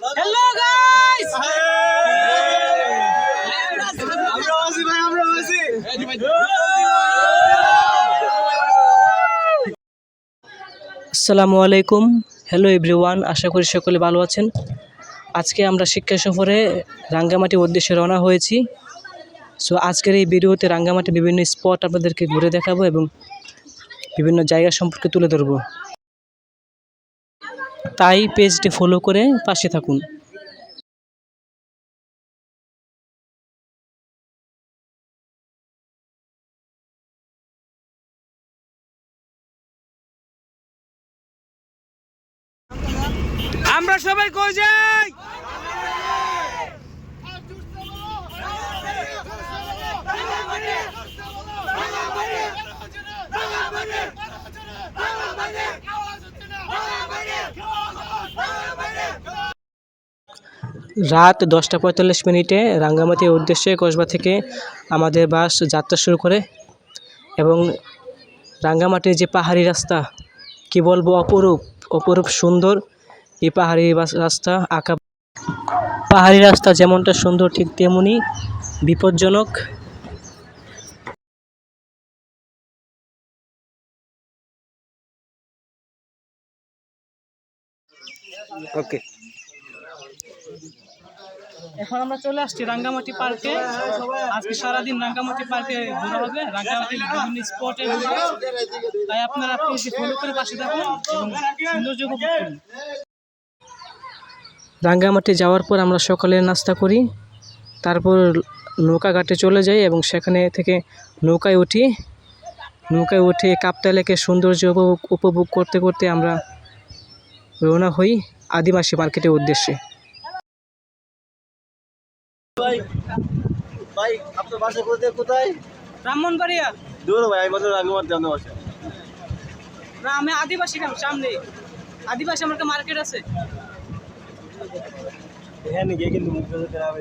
Hello guys আমরা আছি ভাই আমরা আছি আসসালামু আলাইকুম। হ্যালো এভরিওয়ান আশা করি সকলে ভালো আছেন। আজকে আমরা শিক্ষা সফরে রাঙ্গামাটি উদ্দেশ্যে রওনা হয়েছি। সো আজকের এই ভিডিওতে রাঙ্গামাটি বিভিন্ন স্পট আপনাদেরকে ঘুরে দেখাবো এবং বিভিন্ন জায়গা সম্পর্কে তুলে ধরবো। তাই পেজটি ফলো করে পাশে থাকুন আমরা সবাই কই যাই রাত দশটা পঁয়তাল্লিশ মিনিটে রাঙ্গামাটির উদ্দেশ্যে কসবা থেকে আমাদের বাস যাত্রা শুরু করে এবং রাঙ্গামাটির যে পাহাড়ি রাস্তা, কি বলব, অপরূপ অপরূপ সুন্দর এই পাহাড়ি রাস্তা, আঁকা পাহাড়ি রাস্তা যেমনটা সুন্দর ঠিক তেমনই বিপজ্জনক। ওকে এখন আমরা চলে আসছি রাঙ্গামাটি পার্কে। আজকে সারাদিন রাঙ্গামাটি পার্কে ঘোরা হবে। রাঙ্গামাটির বিভিন্ন স্পটে তাই আপনারা ফলো করে পাশে থাকুন এবং সৌন্দর্য রাঙ্গামাটি যাওয়ার পর আমরা সকালে নাস্তা করি। তারপর নৌকা ঘাটে চলে যাই এবং সেখানে থেকে নৌকায় উঠি। নৌকায় উঠে কাপ্তা লেকের সৌন্দর্য উপভোগ করতে করতে আমরা রওনা হই আদিবাসী মার্কেটের উদ্দেশ্যে। ভাই ভাই আপনার বাসা কোথায় কোথায়? ব্রাহ্মণবাড়িয়া। দূর ভাই আমি বছর আগে মারতে আপনার বাসা না আমি আদিবাসী গ্রাম সামনে। আদিবাসী আমার মার্কেট আছে। হ্যাঁ নাকি কিন্তু মুখ খারাপ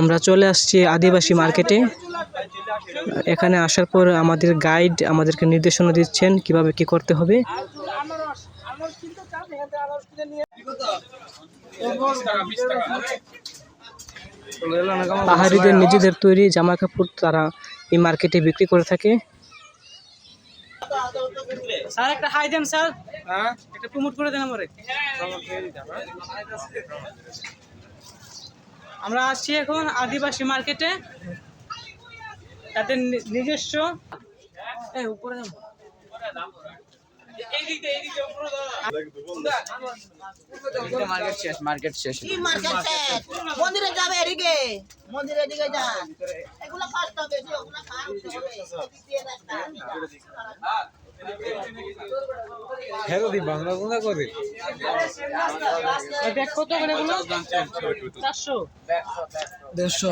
আমরা চলে আসছি আদিবাসী মার্কেটে। এখানে আসার পর আমাদের গাইড আমাদেরকে নির্দেশনা দিচ্ছেন কীভাবে কি করতে হবে। পাহাড়িদের নিজেদের তৈরি জামা কাপড় তারা এই মার্কেটে বিক্রি করে থাকে। স্যার একটা হাই দেন স্যার। হ্যাঁ? একটা প্রমোট করে দেন আমারে। আমরা আসছি এখন আদিবাসী মার্কেটে। তাদের নিজস্ব উপরে যাও। মার্কেট শেষ মার্কেট শেষ কি মার্কেট শেষ? মন্দিরে যাবে এদিকে। যান। এগুলো ওগুলো দিয়ে ব্যাগ কত করে এগুলো চারশো। দেড়শো।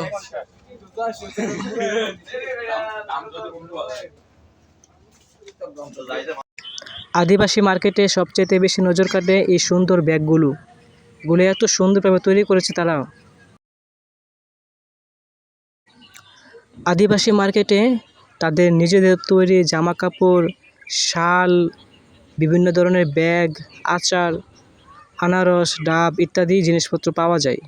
আদিবাসী মার্কেটে সবচেয়ে বেশি নজর কাটে এই সুন্দর ব্যাগগুলো। গুলো এত সুন্দরভাবে তৈরি করেছে তারা। আদিবাসী মার্কেটে তাদের নিজেদের তৈরি জামা কাপড় শাল বিভিন্ন ধরনের ব্যাগ আচার আনারস ডাব ইত্যাদি জিনিসপত্র পাওয়া যায়।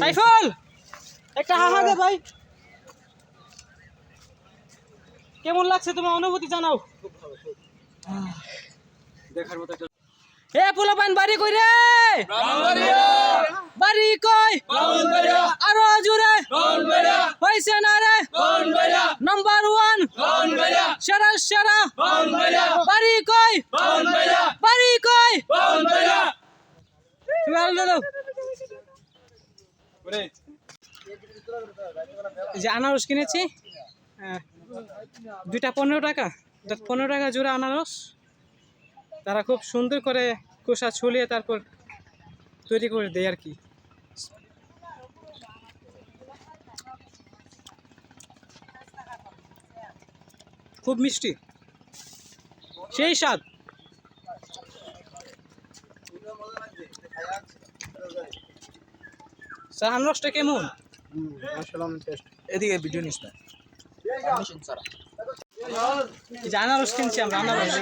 সাইফুল! একটা হাহা দে ভাই। কেমন লাগছে তোমার অনুভূতি জানাও? দেখার মতো একটা এ পোলাপান বাড়ি কই রে? বাড়ি কই? আরও জুড়ে হইছে না রে? নাম্বার ওয়ান সেরা সেরা। বাড়ি কই? বাড়ি কই? তুমি আলো দাও এই যে আনারস কিনেছি। হ্যাঁ। দুইটা পনেরো টাকা। পনেরো টাকা জোড়া আনারস। তারা খুব সুন্দর করে কোষা ছুলিয়ে তারপর তৈরি করে দেয় আর কি। খুব মিষ্টি। সেই স্বাদ। স্যার, আনারসটা কেমন? এদিকে ভিডিও নিস না। আনারস কিনছি আমরা আনারস।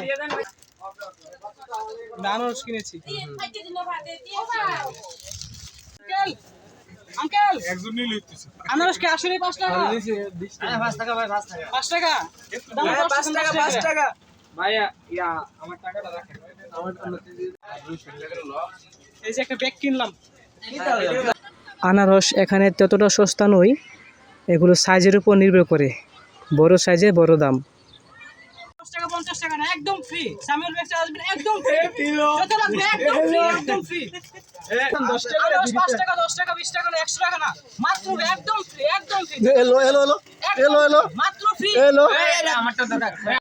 আনারস কিনেছি। আঙ্কেল আনারস কি আসলে পাঁচ টাকা? পাঁচ টাকা ভাই পাঁচ টাকা। পাঁচ টাকা? দাম পাঁচ টাকা পাঁচ টাকা। ভাইয়া ইয়া আমার টাকাটা রাখেন। এই যে একটা ব্যাগ কিনলাম। আনারস এখানে ততটা সস্তা নয়। এগুলো সাইজের উপর নির্ভর করে। বড় সাইজে বড় দাম। টাকা পঞ্চাশ টাকা না একদম ফ্রি সামিউল ব্যাগটা আসবেন একদম ফ্রি যত লাগবে একদম ফ্রি একদম ফ্রি পাঁচ টাকা দশ টাকা বিশ টাকা না একশো টাকা না। মাত্র একদম ফ্রি একদম ফ্রি এলো এলো এলো। এলো এলো। মাত্র ফ্রি এলো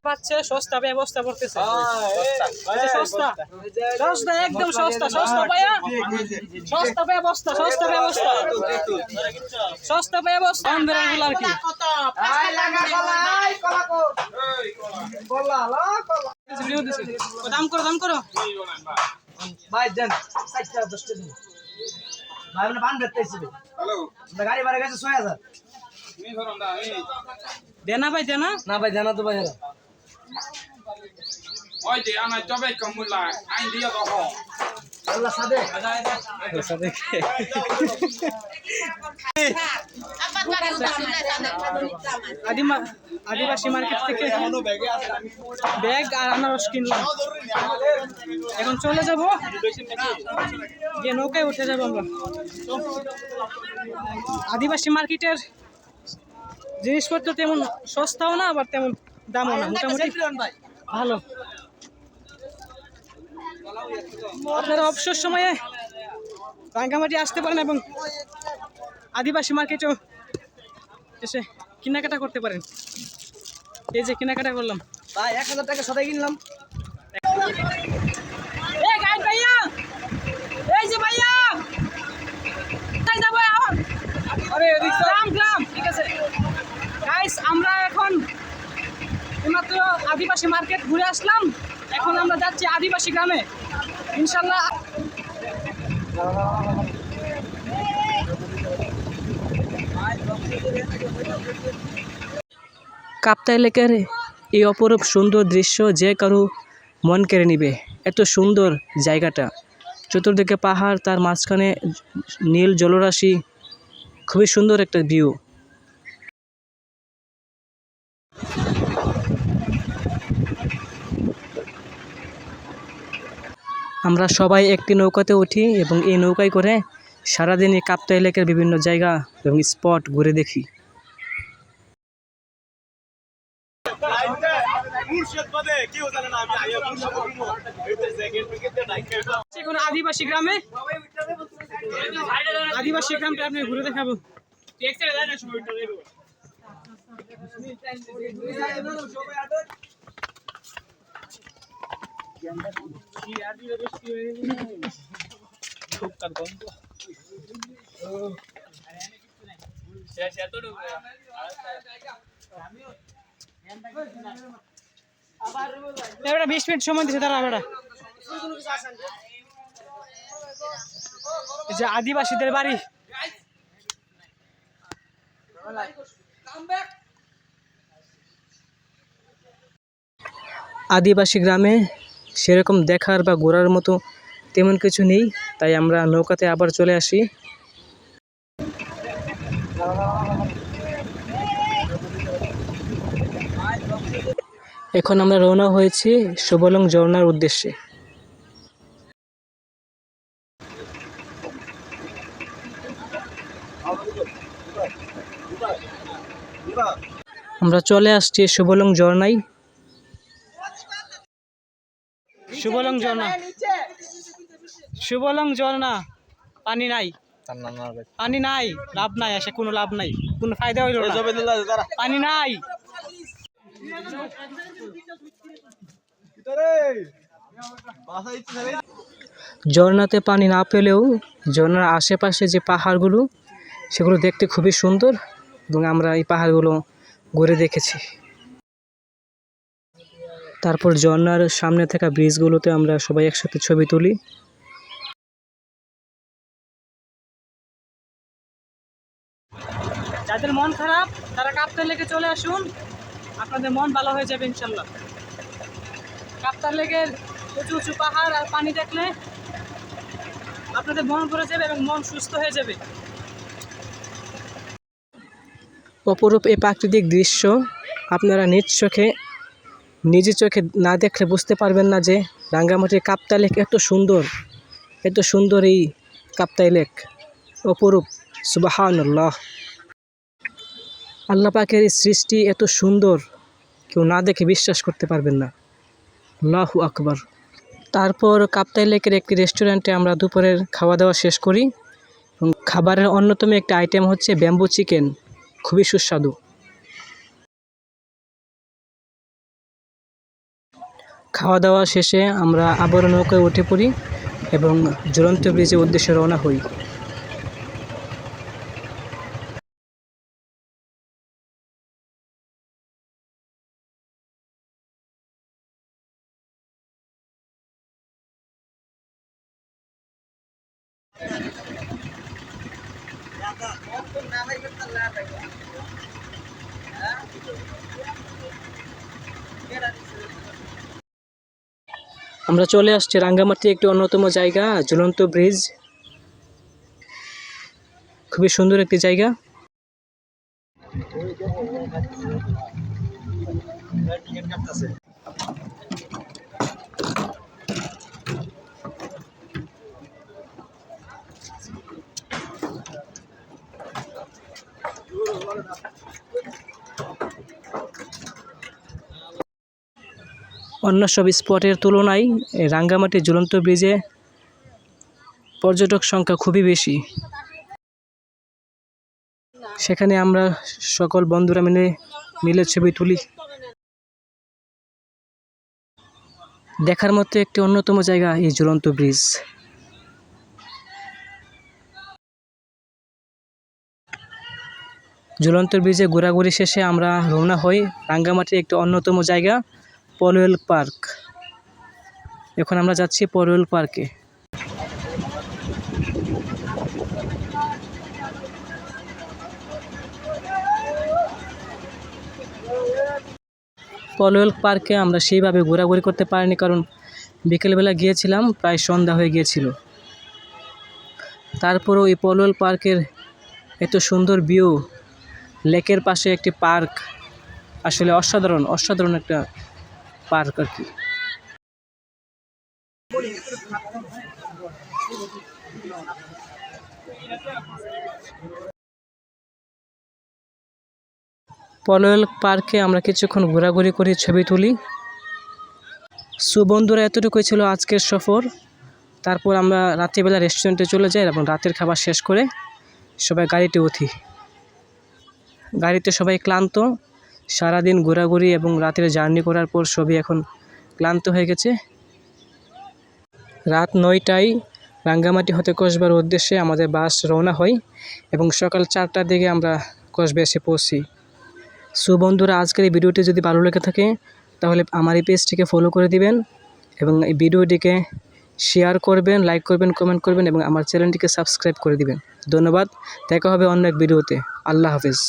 পাচ্ছে সস্তা ব্যবস্থা করতেছে সস্তা সস্তা একদম সস্তা সস্তা ভাইয়া সস্তা ব্যবস্থা সস্তা ব্যবস্থা সস্তা ব্যবস্থা আমাদের এগুলো আর কি কত পাঁচ টাকা ভিডিও দিছি। ও দাম করো দাম করো ভাই দেন ষাট টাকা দিন। ভাই আমরা বান বেচতেছি গাড়ি ভাড়া গেছে ছয় হাজার দেনা ভাই দেনা? না ভাই জানা তো ভাই cho bé cầm một lại anh đi vào আল্লাহ সাদে। আবার বাড়ি উঠাম না তাদের আদিমা আদিবাসী মার্কেট থেকে ব্যাগ আর আনারস কিনলাম। এখন চলে যাব। গিয়ে নৌকায় উঠে যাব আমরা। আদিবাসী মার্কেটের জিনিসপত্র তেমন সস্তাও না আবার তেমন দামও না মোটামুটি ভালো। আপনারা অবসর সময়ে রাঙ্গামাটি আসতে পারেন এবং আদিবাসী মার্কেটেও এসে কেনাকাটা করতে পারেন। এই যে কেনাকাটা করলাম। ভাই এক হাজার টাকা সদাই কিনলাম এই গাইড ভাইয়া এই যে ভাইয়া কোথায় যাব এখন আরে গ্রাম গ্রাম ঠিক আছে গাইস আমরা এখন এইমাত্র আদিবাসী মার্কেট ঘুরে আসলাম। এখন আমরা যাচ্ছি আদিবাসী গ্রামে। ইনশাল্লাহ কাপ্তাই লেকের এই অপরূপ সুন্দর দৃশ্য যে কারও মন কেড়ে নিবে। এত সুন্দর জায়গাটা। চতুর্দিকে পাহাড়, তার মাঝখানে নীল জলরাশি, খুবই সুন্দর একটা ভিউ আমরা সবাই একটি নৌকাতে উঠি এবং এই নৌকায় করে সারাদিন এই কাপ্তাই লেকের বিভিন্ন জায়গা এবং স্পট ঘুরে দেখি। আদিবাসী গ্রামে? আদিবাসী গ্রামটা আপনি ঘুরে দেখাবো। এবারে বিশ মিনিট সময় দিছে তারা বেটা যে আদিবাসীদের বাড়ি। আদিবাসী গ্রামে সেরকম দেখার বা ঘোরার মতো তেমন কিছু নেই, তাই আমরা নৌকাতে আবার চলে আসি। এখন আমরা রওনা হয়েছি সুবলং ঝর্ণার উদ্দেশ্যে। আমরা চলে আসছি সুবলং ঝর্ণায়। সুবলং ঝর্ণা সুবলং ঝর্ণা পানি নাই। পানি নাই। লাভ নাই আসে কোনো লাভ নাই। কোনো ফায়দা হইল না। পানি নাই। ঝর্ণাতে পানি না পেলেও ঝর্ণার আশেপাশে যে পাহাড়গুলো সেগুলো দেখতে খুবই সুন্দর এবং আমরা এই পাহাড়গুলো ঘুরে দেখেছি। তারপর ঝর্ণার সামনে থাকা ব্রিজগুলোতে আমরা সবাই একসাথে ছবি তুলি। যাদের মন খারাপ, তারা কাপ্তার লেগে চলে আসুন। আপনাদের মন ভালো হয়ে যাবে, ইনশাল্লাহ। কাপ্তার লেগের উঁচু উঁচু পাহাড় আর পানি দেখলে আপনাদের মন ভরে যাবে এবং মন সুস্থ হয়ে যাবে। অপরূপ এই প্রাকৃতিক দৃশ্য আপনারা নিজ চোখে নিজের চোখে না দেখলে বুঝতে পারবেন না যে রাঙ্গামাটির কাপ্তা লেক এত সুন্দর এত সুন্দর এই কাপ্তাই লেক। অপরূপ সুবাহান্লাহ আল্লাহ পাকের এই সৃষ্টি এত সুন্দর, কেউ না দেখে বিশ্বাস করতে পারবেন না। আল্লাহু আকবর। তারপর কাপ্তাই লেকের একটি রেস্টুরেন্টে আমরা দুপুরের খাওয়া দাওয়া শেষ করি। খাবারের অন্যতম একটি আইটেম হচ্ছে ব্যাম্বু চিকেন খুবই সুস্বাদু। খাওয়া দাওয়া শেষে আমরা আবার নৌকায় উঠে পড়ি এবং ঝুলন্ত ব্রিজের উদ্দেশ্যে রওনা হই। আমরা চলে আসছি রাঙ্গামাটি একটি অন্যতম জায়গা ঝুলন্ত ব্রিজ। খুবই সুন্দর একটি জায়গা। অন্য সব স্পটের তুলনায় রাঙ্গামাটি ঝুলন্ত ব্রিজে পর্যটক সংখ্যা খুবই বেশি। সেখানে আমরা সকল বন্ধুরা মিলে মিলে ছবি তুলি। দেখার মতো একটি অন্যতম জায়গা এই ঝুলন্ত ব্রিজ। ঝুলন্ত ব্রিজে ঘোরাঘুরি শেষে আমরা রওনা হই রাঙ্গামাটির একটি অন্যতম জায়গা। Polwel Park. এখন আমরা যাচ্ছি পলওয়েল পার্কে। পলওয়েল পার্কে আমরা সেইভাবে ঘোরাঘুরি করতে পারিনি কারণ বিকেলবেলা গিয়েছিলাম, প্রায় সন্ধ্যা হয়ে গিয়েছিল। তারপরেও এই পলওয়েল পার্কের এত সুন্দর ভিউ, লেকের পাশে একটি পার্ক, আসলে অসাধারণ অসাধারণ একটা পার্ক আর কি। পলওয়েল পার্কে আমরা কিছুক্ষণ ঘোরাঘুরি করি ছবি তুলি। সুবন্ধুরা, এতটুকুই ছিল আজকের সফর। তারপর আমরা রাত্রিবেলা রেস্টুরেন্টে চলে যাই এবং রাতের খাবার শেষ করে সবাই গাড়িতে উঠি। গাড়িতে সবাই ক্লান্ত। সারাদিন ঘোরাঘুরি এবং রাতের জার্নি করার পর সবই এখন ক্লান্ত হয়ে গেছে। রাত নয়টায় রাঙ্গামাটি হতে কসবার উদ্দেশ্যে আমাদের বাস রওনা হয় এবং সকাল চারটার দিকে আমরা কসবে এসে পৌঁছি। সো বন্ধুরা, আজকের এই ভিডিওটি যদি ভালো লেগে থাকে, তাহলে আমার এই পেজটিকে ফলো করে দিবেন এবং এই ভিডিওটিকে শেয়ার করবেন লাইক করবেন কমেন্ট করবেন এবং আমার চ্যানেলটিকে সাবস্ক্রাইব করে দিবেন। ধন্যবাদ, দেখা হবে অন্য এক ভিডিওতে। আল্লাহ হাফিজ।